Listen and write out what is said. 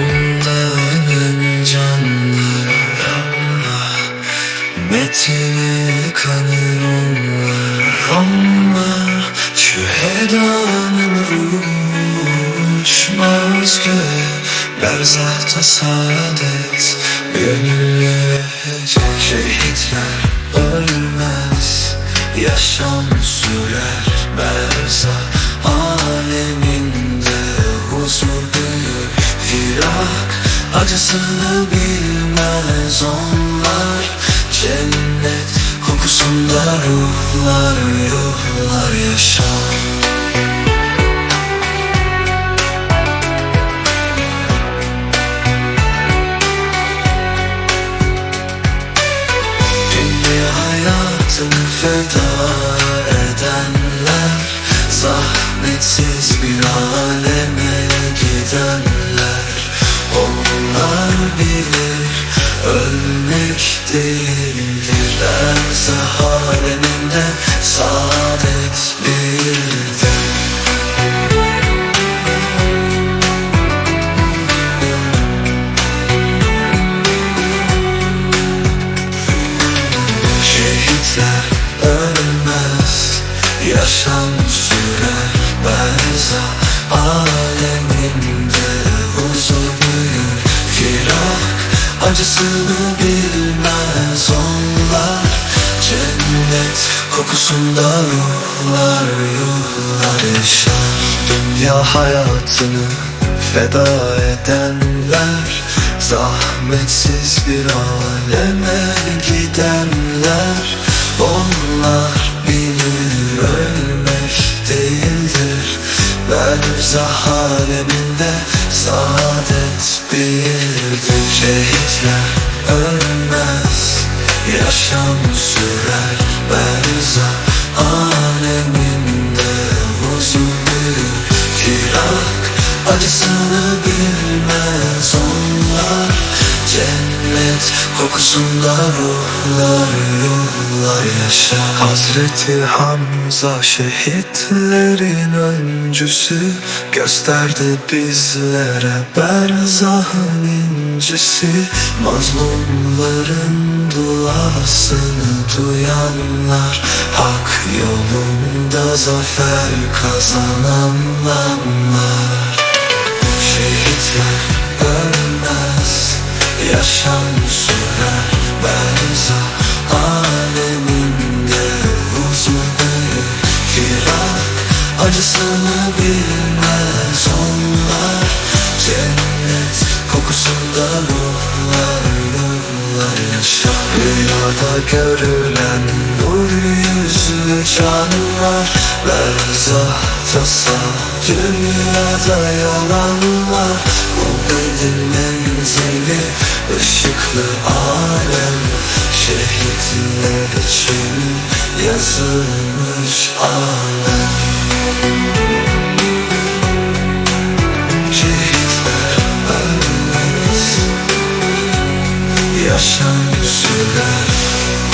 Yandı canlar ama Metini kanır onlar. Ama Şu hedanın uçmaz göğe Berzahta saadet Gönüllü şehitler ölmez Yaşam sürer. Berzah Firak acısını bilmez onlar. Cennet kokusunda ruhlar yuhlar yaşar. Hayatını feda edenler Zahmetsiz bir aleme gidenler ölmek değildir Erzah aleminde saadet birdir. Şehitler ölmez Yaşam sürer Berza aleminde huzur büyür. Firak acısını bilmez Cennet kokusunda ruhlar yuhlar yaşar Dünya hayatını feda edenler Zahmetsiz bir aleme gidenler. Onlar bilir ölmek değildir. Berzah aleminde saadet birdir Şehitler ölmez Yaşam sürer Berzah aleminde huzur büyür Firak. Acısını bilmez onlar. Cennet kokusunda ruhlar yollar yaşar. Hazreti Hamza şehitlerin öncüsü Gösterdi bizlere berzahın incisi Mazlumların duasını duyanlar Hak yolunda zafer kazananlar. Şehitler ölmez Yaşam sürer. Berza aleminde huzur büyür Firak acısını bilmez. Onlar Cennet kokusunda ruhlar yaşar Rüyada görülen nur yüzlü canlar Berzahta sağ dünyada yalanlar Bu benim menzili ışıklı alem. Şehitler için yazılmış alem ölmez Yaşam sürer